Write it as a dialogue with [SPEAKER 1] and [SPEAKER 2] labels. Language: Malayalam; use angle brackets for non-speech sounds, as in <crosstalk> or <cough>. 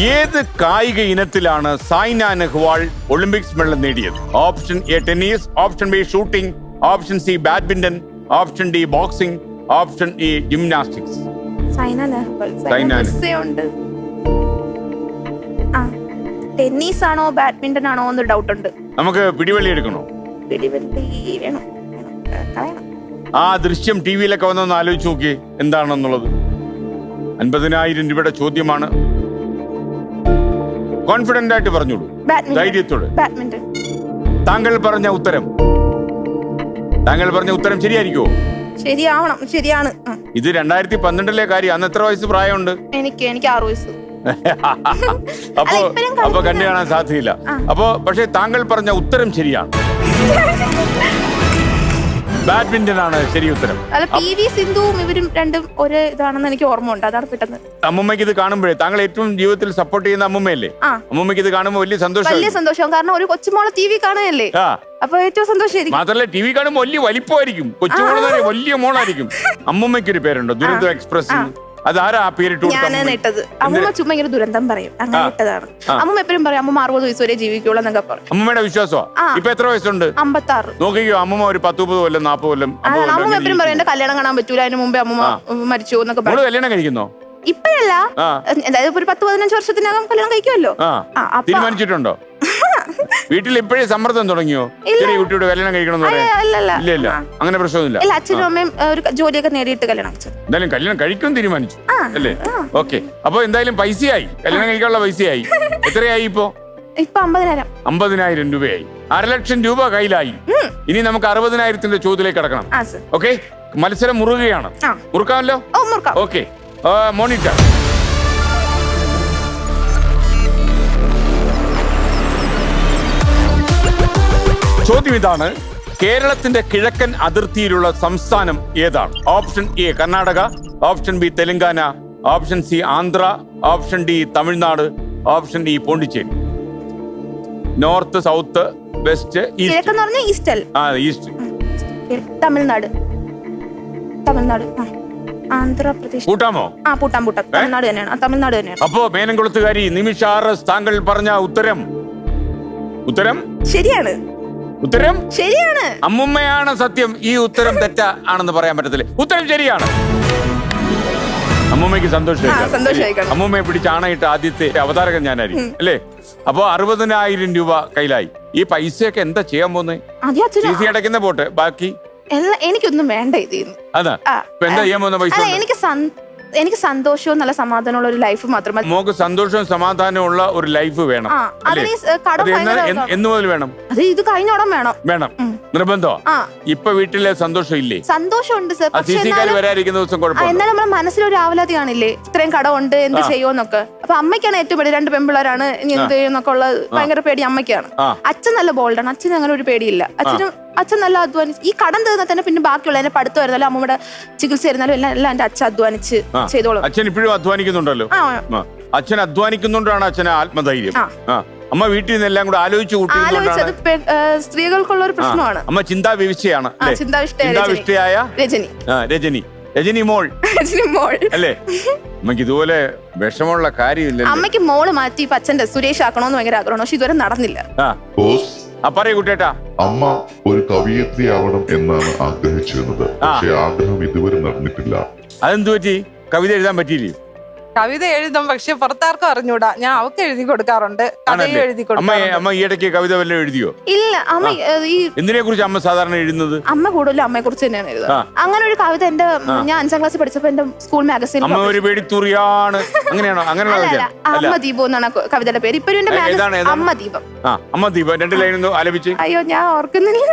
[SPEAKER 1] ഏത് കായിക ഇനത്തിലാണ് സൈന നെഹ്വാൾ ഒളിമ്പിക്സ് മെഡൽ നേടിയത്? Option A tennis option B shooting option C badminton option D boxing option E gymnastics.
[SPEAKER 2] Saina Nehwal.
[SPEAKER 1] Saina
[SPEAKER 2] ഉണ്ട് ആ ടെന്നീസ് ആണോ ബാഡ്മിന്റൺ ആണോ എന്ന് ഡൗട്ട് ഉണ്ട്
[SPEAKER 1] നമുക്ക് പിടിവള്ളി എടുക്കണോ?
[SPEAKER 2] പിടിവള്ളി വേണം, കളയണം.
[SPEAKER 1] ആ ദൃശ്യം ടി വിയിലൊക്കെ വന്നൊന്ന് ആലോചിച്ച് നോക്കി എന്താണെന്നുള്ളത്? അൻപതിനായിരം രൂപയുടെ ചോദ്യമാണ്. കോൺഫിഡന്റ് ആയിട്ട് പറഞ്ഞോളൂ ധൈര്യത്തോട്.
[SPEAKER 2] ബാഡ്മിന്റൺ
[SPEAKER 1] താങ്കൾ പറഞ്ഞ ഉത്തരം. താങ്കൾ പറഞ്ഞ ഉത്തരം ശരിയായിരിക്കുമോ
[SPEAKER 2] ശരിയാവണം. ശരിയാണ്. ആ,
[SPEAKER 1] ഇത് രണ്ടായിരത്തി പന്ത്രണ്ടിലെ കാര്യം. അന്ന് എത്ര വയസ്സ് പ്രായമുണ്ട്?
[SPEAKER 2] എനിക്ക് എനിക്ക് ആറു വയസ്സ്. <laughs>
[SPEAKER 1] അപ്പോ അപ്പൊ കണ്ടു കാണാൻ സാധ്യതയില്ല. അപ്പോ പക്ഷെ താങ്കൾ പറഞ്ഞ ഉത്തരം ശരിയാണ്. <laughs> ബാഡ്മിന്റൺ ആണ് ശരി ഉത്തരം.
[SPEAKER 2] അല്ല പി വി സിന്ധുവും ഇവരും രണ്ടും ഒരേ ഇതാണെന്ന് എനിക്ക് ഓർമ്മ ഉണ്ട് അതാണ് പെട്ടെന്ന്.
[SPEAKER 1] അമ്മമ്മയ്ക്ക് ഇത് കാണുമ്പോഴേ താങ്കൾ ഏറ്റവും ജീവിതത്തിൽ സപ്പോർട്ട് ചെയ്യുന്ന അമ്മമ്മയല്ലേ?
[SPEAKER 2] ആ.
[SPEAKER 1] അമ്മൂമ്മയ്ക്ക് ഇത് കാണുമ്പോൾ വലിയ സന്തോഷം
[SPEAKER 2] വലിയ
[SPEAKER 1] സന്തോഷം.
[SPEAKER 2] സന്തോഷം കാരണം ഒരു കൊച്ചുമോളെ ടി വി കാണുകയല്ലേ?
[SPEAKER 1] ആ.
[SPEAKER 2] അപ്പൊ ഏറ്റവും സന്തോഷമായിരിക്കും.
[SPEAKER 1] മാത്രല്ല ടി വി കാണുമ്പോൾ വലിയ വലിപ്പമായിരിക്കും. കൊച്ചുമോളെ വലിയ മോളായിരിക്കും. <laughs> അമ്മമ്മയ്ക്ക് ഒരു പേരുണ്ടോ ദുരന്തം എക്സ്പ്രസ് അതാരാ ആ പേരിട്ട്
[SPEAKER 2] ഞാനാണ്? ഇട്ടത്. അമ്മൂമ്മ ചുമ്മാ ഇങ്ങനെ ദുരന്തം പറയും. അങ്ങനെ. ഇട്ടതാണ്. അമ്മ എപ്പോഴും പറയും അമ്മ അറുപത് വയസ്സ് വരെ ജീവിക്കുള്ളൂ എന്നൊക്കെ പറയും.
[SPEAKER 1] അമ്മയുടെ വിശ്വാസമോ. ഇപ്പൊ എത്ര വയസ്സുണ്ട്?
[SPEAKER 2] അമ്പത്താറ്.
[SPEAKER 1] നോക്കിക്കോ അമ്മ ഒരു പത്ത് മുപ്പത് കൊല്ലം നാപ്പത് കൊല്ലം ഇങ്ങനെ
[SPEAKER 2] എപ്പോഴും പറയും എന്റെ കല്യാണം കാണാൻ പറ്റൂല അതിന് മുമ്പേ അമ്മ മരിച്ചു എന്നൊക്കെ പറയും.
[SPEAKER 1] കല്യാണം കഴിക്കുന്നോ?
[SPEAKER 2] ഇപ്പഴല്ല. അതായത് ഒരു പത്ത് പതിനഞ്ച് വർഷത്തിനകം കല്യാണം കഴിക്കുമല്ലോ.
[SPEAKER 1] തീരുമാനിച്ചിട്ടുണ്ടോ? വീട്ടിൽ ഇപ്പോഴേ സമ്മർദ്ദം തുടങ്ങിയോ? ചെറിയ കുട്ടിയോട് കല്യാണം കഴിക്കണം ഇല്ല അങ്ങനെ പ്രശ്നമൊന്നുമില്ല.
[SPEAKER 2] ഇല്ല അച്ഛനും അമ്മയും ഒരു ജോലിയൊക്കെ നേടിയിട്ട് കല്യാണം
[SPEAKER 1] എന്തായാലും കല്യാണം കഴിക്കും തീരുമാനിച്ചു. അല്ലേ. ഓക്കെ. അപ്പൊ എന്തായാലും പൈസയായി. കല്യാണം കഴിക്കാനുള്ള പൈസയായി. എത്രയായി ഇപ്പോ?
[SPEAKER 2] ഇപ്പൊ അമ്പതിനായിരം.
[SPEAKER 1] അമ്പതിനായിരം രൂപയായി. അരലക്ഷം രൂപ കയ്യിലായി. ഇനി നമുക്ക് അറുപതിനായിരത്തിന്റെ ചോദ്യത്തിലേക്ക് കിടക്കണം. ഓക്കെ? മത്സരം മുറുകയാണ്. മുറുക്കാമല്ലോ? ഓക്കെ. മോണിറ്റർ. ചോദ്യം ഇതാണ് കേരളത്തിന്റെ കിഴക്കൻ അതിർത്തിയിലുള്ള സംസ്ഥാനം ഏതാണ്? Option A Karnataka. Option B Telangana. Option C Andhra. Option D Tamil Nadu. Option D Pondicherry. North south west east ആ ഈസ്റ്റ്
[SPEAKER 2] തമിഴ്നാട്. തമിഴ്നാട് ആന്ധ്രാപ്രദേശ്.
[SPEAKER 1] കൂട്ടാമോ
[SPEAKER 2] ആ പൂട്ടാൻ പൂട്ടാം. തമിഴ്നാട് തന്നെയാണ്. തമിഴ്നാട് തന്നെയാണ്.
[SPEAKER 1] അപ്പോ മേനംകുളത്തുകാരി നിമിഷ ആർ താങ്കൾ പറഞ്ഞ ഉത്തരം? ഉത്തരം?
[SPEAKER 2] ശരിയാണ്.
[SPEAKER 1] ഉത്തരം?
[SPEAKER 2] ശരിയാണ്.
[SPEAKER 1] അമ്മുമ്മയാണ് സത്യം. ഈ ഉത്തരം തെറ്റ ആണെന്ന് പറയാൻ പറ്റത്തില്ല. ഉത്തരം ശരിയാണ്. അമ്മുമ്മയ്ക്ക് സന്തോഷമായി അമ്മൂമ്മയെ പിടിച്ച് ആണയിട്ട് ആദ്യത്തെ അവതാരകൻ ഞാനായിരിക്കും അല്ലേ? അപ്പൊ അറുപതിനായിരം രൂപ കയ്യിലായി. ഈ പൈസയൊക്കെ എന്താ ചെയ്യാൻ പോകുന്നത് അടയ്ക്കുന്ന പോട്ടെ. ബാക്കി?
[SPEAKER 2] എനിക്കൊന്നും വേണ്ട ഇതിന്ന്.
[SPEAKER 1] അതാ. ഇപ്പൊ എന്താ ചെയ്യാൻ പോകുന്ന പൈസ
[SPEAKER 2] എനിക്ക് എനിക്ക് സന്തോഷവും നല്ല സമാധാനമുള്ള ഒരു ലൈഫ് മാത്രം മതി.
[SPEAKER 1] മോക്ക് സന്തോഷവും സമാധാനമുള്ള ഉള്ള ഒരു ലൈഫ് വേണം.
[SPEAKER 2] ആ
[SPEAKER 1] അല്ലേ?
[SPEAKER 2] അതിന് ഈ സ് കടം
[SPEAKER 1] അത് എന്ന് മുതൽ വേണം.
[SPEAKER 2] അത് ഇത് കഴിഞ്ഞോടം വേണം.
[SPEAKER 1] വേണം. നിർബന്ധോ?
[SPEAKER 2] ആ.
[SPEAKER 1] ഇപ്പൊ വീട്ടിലെ സന്തോഷം ഇല്ലേ
[SPEAKER 2] സന്തോഷമുണ്ട് സർ.
[SPEAKER 1] ആ സി
[SPEAKER 2] പക്ഷെ
[SPEAKER 1] സി കാര്
[SPEAKER 2] എന്നാലും
[SPEAKER 1] വരാതിരിക്കുന്ന ദിവസം
[SPEAKER 2] ആ,
[SPEAKER 1] കുഴപ്പമില്ല
[SPEAKER 2] എന്നാലും നമ്മുടെ മനസ്സിലൊരു ആവലാതി കാണില്ലേ? ഇത്രയും കടമുണ്ട് എന്ത്. ചെയ്യുമെന്നൊക്കെ. അപ്പൊ അമ്മയ്ക്കാണ് ഏറ്റവും പേടി. രണ്ട് പെമ്പിള്ളേരാണ് ഇനി എന്ത് ചെയ്യുന്നൊക്കെ ഉള്ള ഭയങ്കര പേടി അമ്മയ്ക്കാണ്.
[SPEAKER 1] ആ.
[SPEAKER 2] അച്ഛൻ നല്ല ബോൾഡാണ് അച്ഛന് അങ്ങനെ ഒരു പേടിയില്ല. അച്ഛനും അച്ഛൻ നല്ല അധ്വാനിച്ച് ഈ കടം തീർന്നാൽ തന്നെ പിന്നെ ബാക്കിയുള്ള എന്നെ പഠിത്തം വരുന്നാലും അമ്മയുടെ ചികിത്സ വരുന്നാലും എല്ലാം എല്ലാം എന്റെ അച്ഛൻ അധ്വാനിച്ച്. ചെയ്തോളും.
[SPEAKER 1] അച്ഛൻ ഇപ്പോഴും അധ്വാനിക്കുന്നുണ്ടല്ലോ. അച്ഛൻ അധ്വാനിക്കുന്നുണ്ടാണ് അച്ഛന് ആത്മധൈര്യം. അമ്മ വീട്ടിൽ നിന്ന് എല്ലാം കൂടെ ആലോചിച്ച്
[SPEAKER 2] സ്ത്രീകൾക്കുള്ള ഒരു പ്രശ്നമാണ്.
[SPEAKER 1] അമ്മ
[SPEAKER 2] ചിന്താ
[SPEAKER 1] വിവിശയാണ്
[SPEAKER 2] ചിന്താവിഷ്ടയായ രജനി. രജനി.
[SPEAKER 1] ആ, രജനി. രജനി മോൾ.
[SPEAKER 2] രജനി മോൾ.
[SPEAKER 1] അല്ലേ? അമ്മയ്ക്ക് ഇതുപോലെ വിഷമമുള്ള കാര്യമില്ല
[SPEAKER 2] അമ്മയ്ക്ക് മോൾ മാറ്റി ഇപ്പൊ അച്ഛന്റെ സുരേഷ് ആക്കണോന്ന് ഭയങ്കര ആഗ്രഹമാണ്. പക്ഷെ ഇതുവരെ നടന്നില്ല.
[SPEAKER 1] പറയൂ കുട്ടേട്ടാ
[SPEAKER 3] അമ്മ ഒരു കവിയത്രിയാവണം എന്നാണ് ആഗ്രഹിച്ചിരുന്നത്. പക്ഷെ ആഗ്രഹം ഇതുവരെ നടന്നിട്ടില്ല.
[SPEAKER 1] അതെന്തു പറ്റി? കവിത എഴുതാൻ പറ്റിയില്ലേ?
[SPEAKER 4] കവിത എഴുതും പക്ഷെ പുറത്താർക്കും അറിഞ്ഞൂടാ. ഞാൻ അവക്ക് എഴുതി കൊടുക്കാറുണ്ട്. കഥയും എഴുതി
[SPEAKER 1] അമ്മ
[SPEAKER 4] കൊടുക്കാറുണ്ട്.
[SPEAKER 1] അമ്മ ഈയിടയ്ക്ക് കവിത വല്ലതും എഴുതിയോ?
[SPEAKER 2] ഇല്ല അമ്മ ഈ
[SPEAKER 1] എന്തിനെ കുറിച്ച് അമ്മ സാധാരണ എഴുതുന്നത്?
[SPEAKER 2] അമ്മ കൂടുതലും അമ്മയെ കുറിച്ച് തന്നെയാണ് എഴുതുക.
[SPEAKER 1] ആ.
[SPEAKER 2] അങ്ങനെ ഒരു കവിത എന്റെ ഞാൻ അഞ്ചാം ക്ലാസ് പഠിച്ചപ്പോ എന്റെ സ്കൂൾ മാഗസിനിൽ
[SPEAKER 1] അമ്മ ഒരു പേടിത്തുറിയാണ്. അങ്ങനെയാണോ? അങ്ങനെയുള്ള
[SPEAKER 2] അല്ല അല്ല. അമ്മ ദീപം എന്നാണ് ആ കവിതയുടെ പേര്. ഇപ്പൊ എന്റെ
[SPEAKER 1] ഏതാണ്, ഏതാണ്?
[SPEAKER 2] അമ്മ ദീപം
[SPEAKER 1] ആ അമ്മ ദീപ രണ്ട് ലൈൻ ഒന്ന് ആലപിച്ച്.
[SPEAKER 2] അയ്യോ ഞാൻ ഓർക്കുന്നില്ല.